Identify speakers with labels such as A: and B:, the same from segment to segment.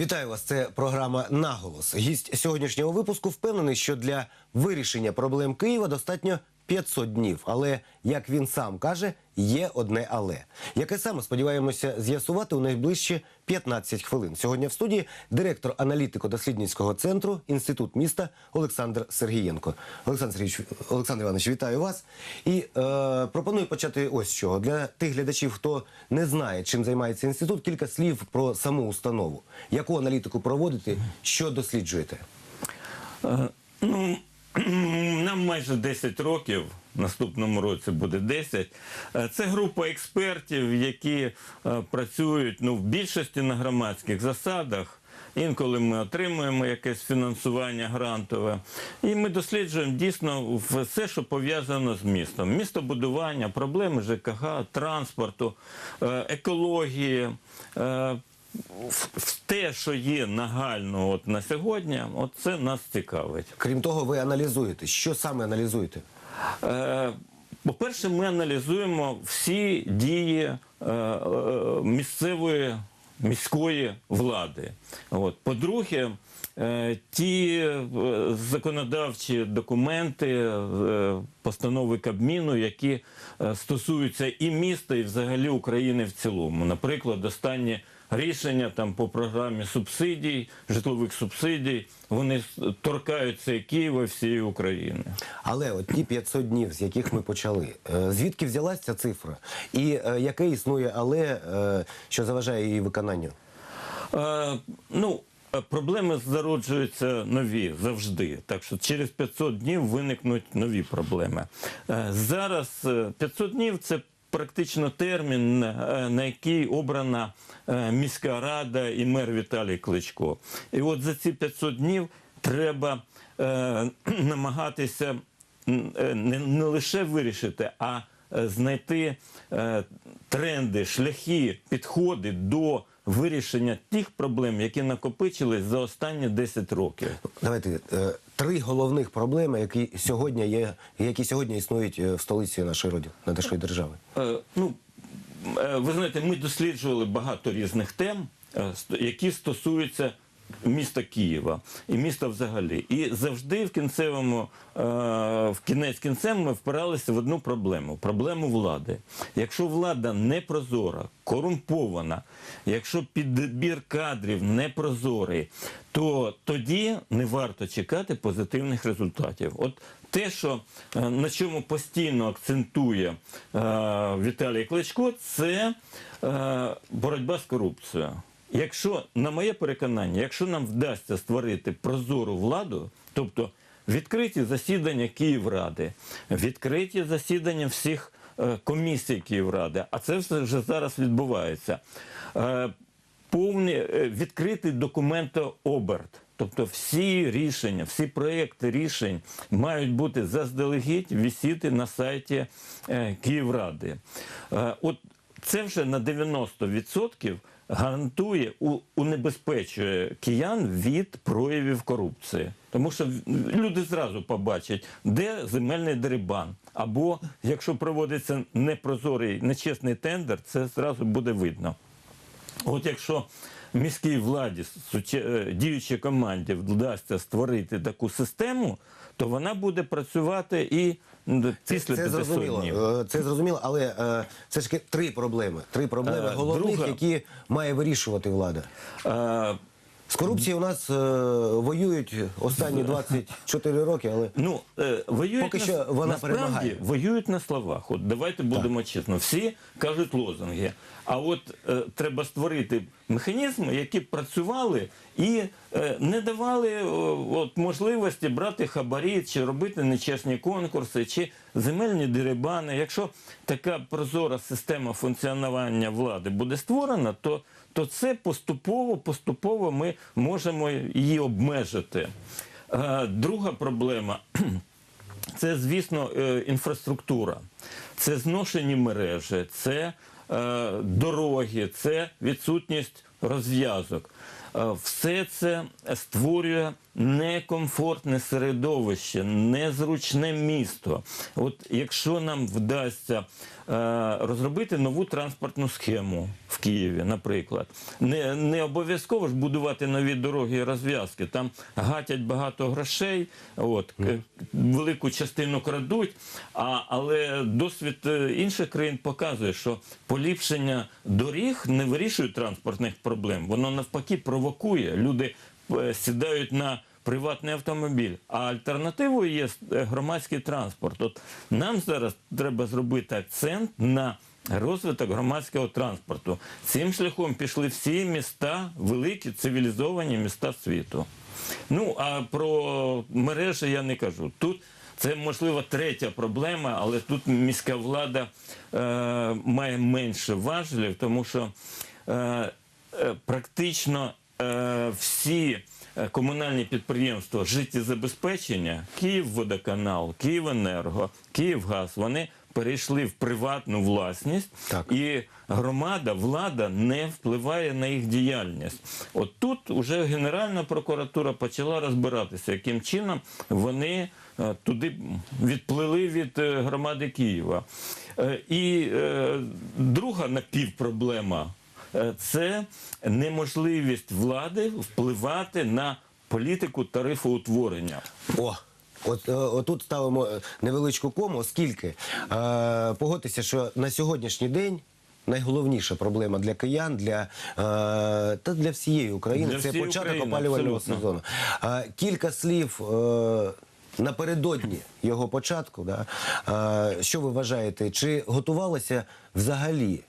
A: Вітаю вас. Це програма Наголос. Гість сьогоднішнього випуску впевнений, що для вирішення проблем Києва достатньо 500 днів. Але як він сам каже, є одне але, яке саме сподіваємося з'ясувати у найближчі 15 хвилин. Сьогодні в студії директор аналітико-дослідницького центру інститут міста Олександр Сергієнко. Олександр Сергійович, Олександр Іванович, вітаю вас. І е, пропоную почати ось чого для тих глядачів, хто не знає, чим займається інститут. Кілька слів про саму установу. Яку аналітику проводите, що досліджуєте?
B: Е, Ну, майже 10 років, наступному році буде 10. Е, Це група експертів, які е, працюють ну, в більшості на громадських засадах. Інколи ми отримуємо якесь фінансування грантове, і ми досліджуємо дійсно все, що пов'язано з містом: містобудування, проблеми ЖКГ, транспорту, е, екології. В- в те, що є нагально от на сьогодні, от це нас цікавить.
A: Крім того, ви аналізуєте. Що саме аналізуєте?
B: Е, По-перше, ми аналізуємо всі дії е, е, місцевої міської влади. От. По-друге, е, ті е, законодавчі документи, е, постанови Кабміну, які е, стосуються і міста, і взагалі України в цілому. Наприклад, останні рішення там по програмі субсидій, житлових субсидій, вони торкаються Києва, і всієї України.
A: Але от ті 500 днів, з яких ми почали, е, звідки взялась ця цифра? І е, яке існує але, е, що заважає її виконанню?
B: Е, ну, проблеми зароджуються нові завжди. Так що через 500 днів виникнуть нові проблеми. Зараз е, 500 днів це практично термін, е, на який обрана е, міська рада і мер Віталій Кличко. І от за ці 500 днів треба е, намагатися не, лише вирішити, а знайти тренди, шляхи, підходи до вирішення тих проблем, які накопичились за останні 10 років.
A: Давайте три головних проблеми, які сьогодні є, які сьогодні існують е, в столиці нашої родини, нашої держави.
B: Е, ну, е, ви знаєте, ми досліджували багато різних тем, які стосуються міста Києва і міста взагалі. І завжди в кінцевому, е, в кінець кінцем ми впиралися в одну проблему проблему влади. Якщо влада не прозора, корумпована, якщо підбір кадрів не прозорий, то тоді не варто чекати позитивних результатів. От те, що е, на чому постійно акцентує е, Віталій Кличко, це боротьба з корупцією. Якщо, на моє переконання, якщо нам вдасться створити прозору владу, тобто відкриті засідання Київради, відкриті засідання всіх е, комісій Київради, а це вже зараз відбувається. Е, повний е, відкритий документооберт. Тобто всі рішення, всі проекти рішень мають бути заздалегідь висіти на сайті Київради. От це вже на 90% гарантує, унебезпечує киян від проявів корупції. Тому що люди зразу побачать, де земельний дерибан. Або якщо проводиться непрозорий, нечесний тендер, це зразу буде видно. От якщо міській владі, е, діючій команді вдасться створити таку систему, то вона буде працювати і після
A: це
B: це
A: зрозуміло.
B: днів.
A: Е, Це зрозуміло, але е, це ж три проблеми. Три проблеми
B: Е,
A: головних,
B: друга-
A: які має вирішувати влада.
B: Е,
A: З корупцією у нас е, воюють останні 24 роки, але
B: Ну, е, воюють
A: Поки
B: на,
A: що вона
B: насправді
A: перемагає.
B: воюють на словах. От давайте будемо чесно. Всі кажуть лозунги. А от е, треба створити механізми, які б працювали і е, не давали о, от, можливості брати хабарі чи робити нечесні конкурси, чи земельні дерибани. Якщо така прозора система функціонування влади буде створена, то, то це поступово, поступово ми можемо її обмежити. Е, Друга проблема це, звісно, е, інфраструктура, це зношені мережі, це е, дороги, це відсутність розв'язок. Все це створює некомфортне середовище, незручне місто. От якщо нам вдасться е, розробити нову транспортну схему в Києві, наприклад, не, не обов'язково ж будувати нові дороги і розв'язки. Там гатять багато грошей, от, к- велику частину крадуть, а, але досвід е, інших країн показує, що поліпшення доріг не вирішує транспортних проблем. Воно навпаки провокує. Люди е, сідають на приватний автомобіль, а альтернативою є е, громадський транспорт. От нам зараз треба зробити акцент на розвиток громадського транспорту. Цим шляхом пішли всі міста, великі цивілізовані міста світу. Ну а про мережі я не кажу. Тут це можливо третя проблема, але тут міська влада е, має менше важелів, тому що е, е, практично е, всі комунальні підприємства життєзабезпечення, Київводоканал, Київенерго, Київгаз, вони перейшли в приватну власність
A: Так.
B: і громада, влада не впливає на їх діяльність. От тут вже Генеральна прокуратура почала розбиратися, яким чином вони е, туди відплили від е, громади Києва. Е, І е, друга напівпроблема е, це неможливість влади впливати на політику тарифоутворення.
A: О, от е, отут ставимо е, невеличку кому, оскільки е, погодьтеся, що на сьогоднішній день. Найголовніша проблема для киян, для, е, та для всієї України
B: Для
A: це
B: всієї
A: початок
B: України,
A: опалювального
B: абсолютно.
A: сезону. Е, кілька слів е, напередодні його початку. Да? Е, що ви вважаєте, чи готувалося взагалі е,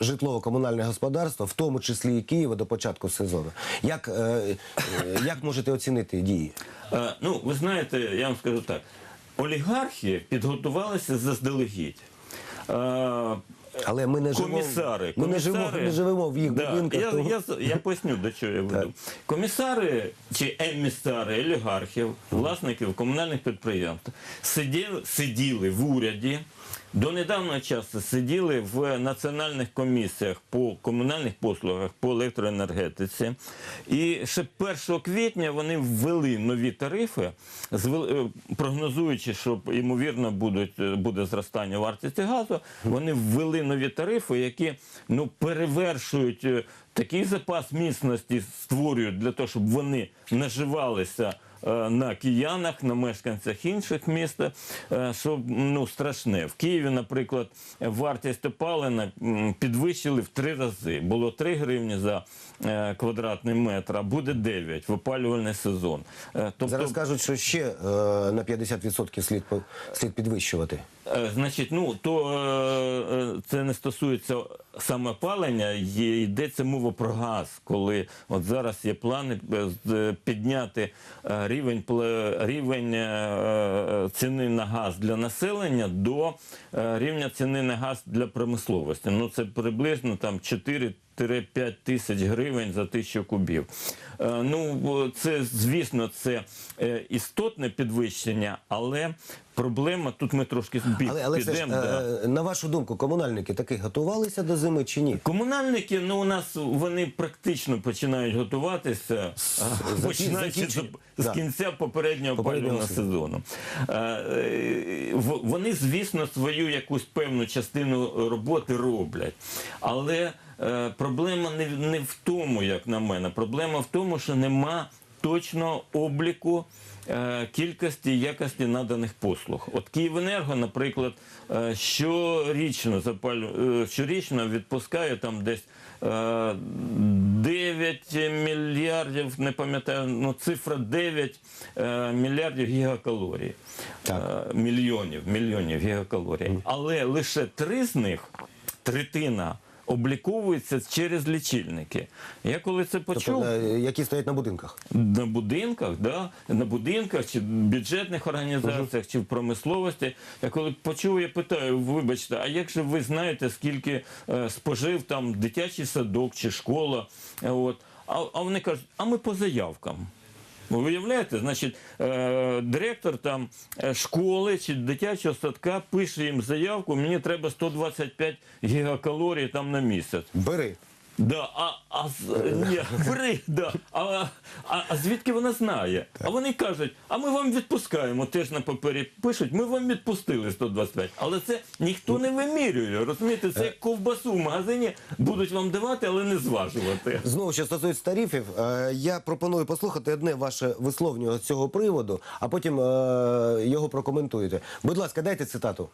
A: житлово-комунальне господарство, в тому числі і Києва, до початку сезону? Як, е, е, як можете оцінити дії?
B: Е, Ну, ви знаєте, я вам скажу так: олігархи підготувалися заздалегідь. Е,
A: Але ми не живемо,
B: Комісари,
A: ми не живемо, не живемо в їх
B: Да,
A: будинках.
B: Я,
A: тому-
B: я, я поясню, до чого я веду. Комісари чи емісари олігархів, власників комунальних підприємств сиділи, сиділи в уряді. До недавнього часу сиділи в національних комісіях по комунальних послугах, по електроенергетиці. І ще 1 квітня вони ввели нові тарифи, е, прогнозуючи, що ймовірно будуть, е, буде зростання вартості газу. Вони ввели нові тарифи, які ну, перевершують е, такий запас міцності, створюють для того, щоб вони наживалися на киянах, на мешканцях інших міст, е, що ну, страшне. В Києві, наприклад, вартість опалення підвищили в три рази. Було 3 гривні за е, квадратний метр, а буде 9 в опалювальний сезон. Е, Тобто,
A: Зараз кажуть, що ще е, на 50% слід, слід підвищувати.
B: Е, Значить, ну то е, е, це не стосується саме опалення, є- йдеться мова про газ, коли от зараз є плани підняти рівень рівень ціни на газ для населення до рівня ціни на газ для промисловості. Ну це приблизно там 4 5 тисяч гривень за тисячу кубів. Е, Ну, це, звісно, це е, істотне підвищення, але проблема, тут ми трошки збіг
A: Але, але все ж,
B: да.
A: е, на вашу думку, комунальники таки готувалися до зими чи ні?
B: Комунальники, ну у нас вони практично починають готуватися, починаючи з, кінця попереднього
A: Попереднього
B: опалювального сезону. Вони, звісно, свою якусь певну частину роботи роблять. Але е, проблема не, не в тому, як на мене. Проблема в тому, що нема точного обліку кількості і якості наданих послуг. От Київенерго, наприклад, е, щорічно запалю, е, щорічно відпускає там десь е, 9 мільярдів, не пам'ятаю, ну цифра 9 е, мільярдів гігакалорій.
A: Так.
B: Е, мільйонів, мільйонів гігакалорій. Але лише три з них, третина, обліковується через лічильники. Я коли це почув,
A: Тобто, е, які стоять на будинках?
B: на будинках, да, на будинках чи в бюджетних організаціях, чи в промисловості. Я коли почув, я питаю, вибачте, а як же ви знаєте, скільки е, спожив там дитячий садок чи школа? Е, От. А, а вони кажуть, а ми по заявкам. Ви уявляєте, значить, е, директор там е, школи чи дитячого садка пише їм заявку, мені треба 125 гігакалорій там на місяць.
A: Бери.
B: Да, а, а, з- ні, бери, да. а, а, а звідки вона знає? А вони кажуть, а ми вам відпускаємо, теж на папері пишуть, ми вам відпустили 125. Але це ніхто не вимірює. Розумієте, це як ковбасу в магазині будуть вам давати, але не зважувати.
A: Знову, що стосується тарифів, е, я пропоную послухати одне ваше висловлення з цього приводу, а потім е, його прокоментуєте. Будь ласка, дайте цитату.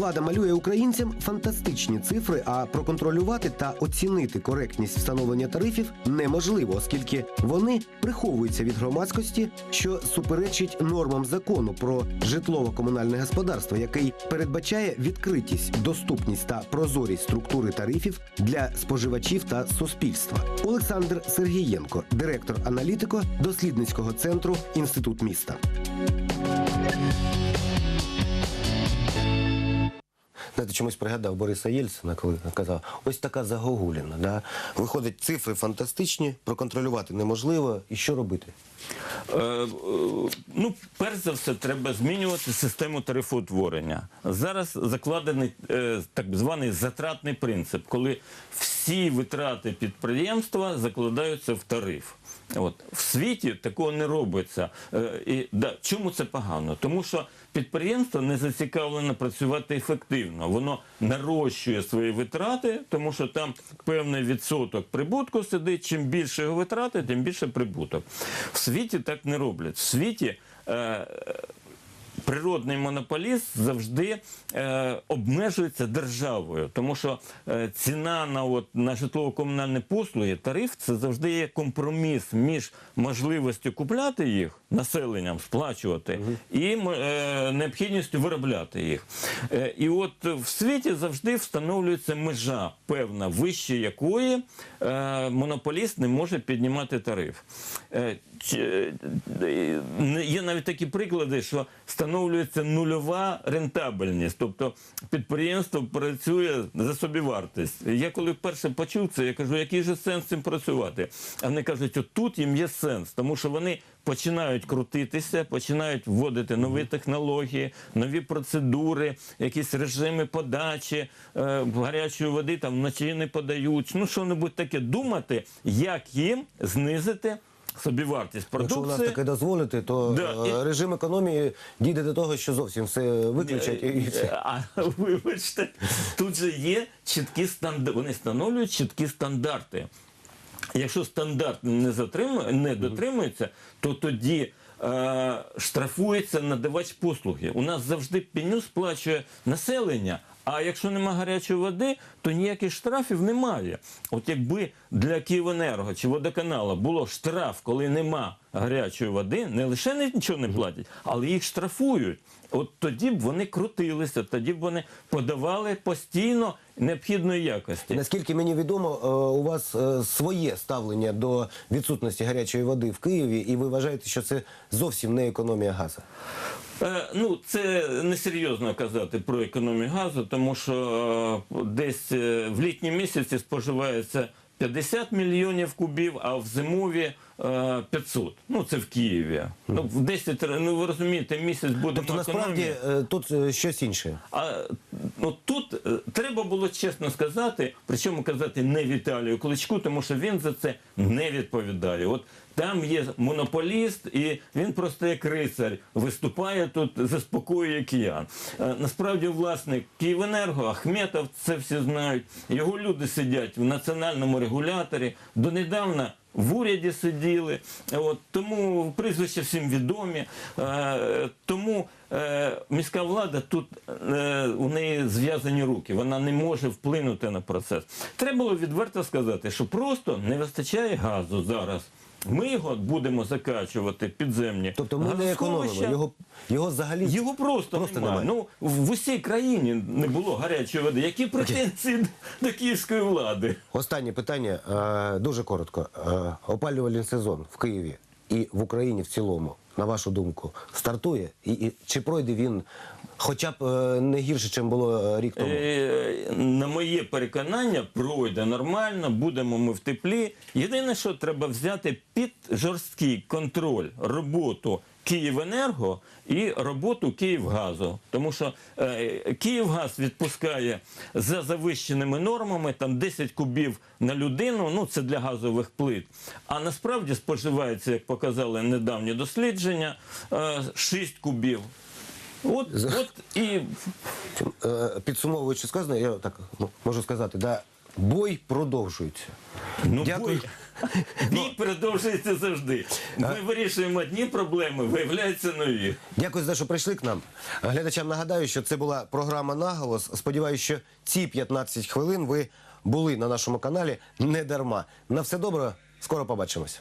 A: Влада малює українцям фантастичні цифри, а проконтролювати та оцінити коректність встановлення тарифів неможливо, оскільки вони приховуються від громадськості, що суперечить нормам закону про житлово-комунальне господарство, який передбачає відкритість, доступність та прозорість структури тарифів для споживачів та суспільства. Олександр Сергієнко, директор аналітико дослідницького центру Інститут міста. Знаєте, чомусь пригадав Бориса Єльцина, коли казав, ось така загогуліна. Да? Виходить, цифри фантастичні, проконтролювати неможливо. І що робити?
B: Е, е, ну, перш за все, треба змінювати систему тарифоутворення. Зараз закладений е, так званий затратний принцип, коли всі витрати підприємства закладаються в тариф. От. В світі такого не робиться. Е, і, да, чому це погано? Тому що підприємство не зацікавлено працювати ефективно. Воно нарощує свої витрати, тому що там певний відсоток прибутку сидить. Чим більше його витрати, тим більше прибуток. В світі так не роблять. В світі е, природний монополіст завжди е, обмежується державою, тому що е, ціна на, от, на житлово-комунальні послуги, тариф це завжди є компроміс між можливістю купляти їх населенням, сплачувати, і е, необхідністю виробляти їх. Е, і от в світі завжди встановлюється межа певна, вище якої е, монополіст не може піднімати тариф. Е, Є навіть такі приклади, що встановлюється нульова рентабельність, тобто підприємство працює за собівартість. Я коли вперше почув це, я кажу, який же сенс цим працювати? А вони кажуть, от тут їм є сенс, тому що вони починають крутитися, починають вводити нові технології, нові процедури, якісь режими подачі е, гарячої води там вночі не подають. Ну що небудь таке думати, як їм знизити собівартість
A: Якщо у нас таке дозволити, то
B: Да,
A: е,
B: і-
A: режим економії дійде до того, що зовсім все виключать. І все.
B: А вибачте, тут же є чіткі стандарти. Вони встановлюють чіткі стандарти. Якщо стандарт не затримує, не дотримується, то тоді е, штрафується надавач послуги. У нас завжди пеню сплачує населення. А якщо нема гарячої води, то ніяких штрафів немає. От якби для Київенерго чи водоканала було штраф, коли нема гарячої води, не лише нічого не платять, але їх штрафують. От тоді б вони крутилися, тоді б вони подавали постійно необхідної якості.
A: Наскільки мені відомо, е, у вас е, своє ставлення до відсутності гарячої води в Києві, і ви вважаєте, що це зовсім не економія газу.
B: Е, Ну, це несерйозно казати про економію газу, тому що е, десь е, в літні місяці споживається 50 мільйонів кубів, а в зимові 500. Ну, це в Києві. Ну, в 10, ну ви розумієте, місяць буде
A: Тобто, насправді е, тут е, щось інше.
B: А ну тут е, треба було чесно сказати, причому казати не Віталію Кличку, тому що він за це не відповідає. От там є монополіст, і він просто як рицар виступає тут, заспокоює киян. Е, Насправді, власник Київенерго, Ахметов, це всі знають. Його люди сидять в національному регуляторі. Донедавна в уряді сиділи, от тому прізвища всім відомі. Е, тому е, міська влада тут е, у неї зв'язані руки. Вона не може вплинути на процес. Треба було відверто сказати, що просто не вистачає газу зараз. Ми його будемо закачувати підземні.
A: Тобто ми не економимо. Його, його взагалі
B: Його просто,
A: Просто
B: немає.
A: немає.
B: Ну в, усій країні не було гарячої води. Які претензії до київської влади?
A: Останнє питання е, дуже коротко. Е, опалювальний сезон в Києві і в Україні в цілому, на вашу думку, стартує? І, і чи пройде він хоча б е, не гірше, ніж було е, рік тому?
B: Е, на моє переконання, пройде нормально, будемо ми в теплі. Єдине, що треба взяти під жорсткий контроль роботу Київенерго і роботу Київгазу. Тому що Київгаз відпускає за завищеними нормами там 10 кубів на людину. Ну це для газових плит. А насправді споживається, як показали недавні дослідження, е, 6 кубів. От, от і
A: Е, Підсумовуючи сказане, я так ну, можу сказати, да, бой продовжується.
B: Ну,
A: Дякую.
B: бой, бій продовжується завжди. Ми вирішуємо одні проблеми, виявляються нові.
A: Дякую за те, що прийшли к нам. Глядачам нагадаю, що це була програма Наголос. Сподіваюся, що ці 15 хвилин ви були на нашому каналі не дарма. На все добре, скоро побачимось.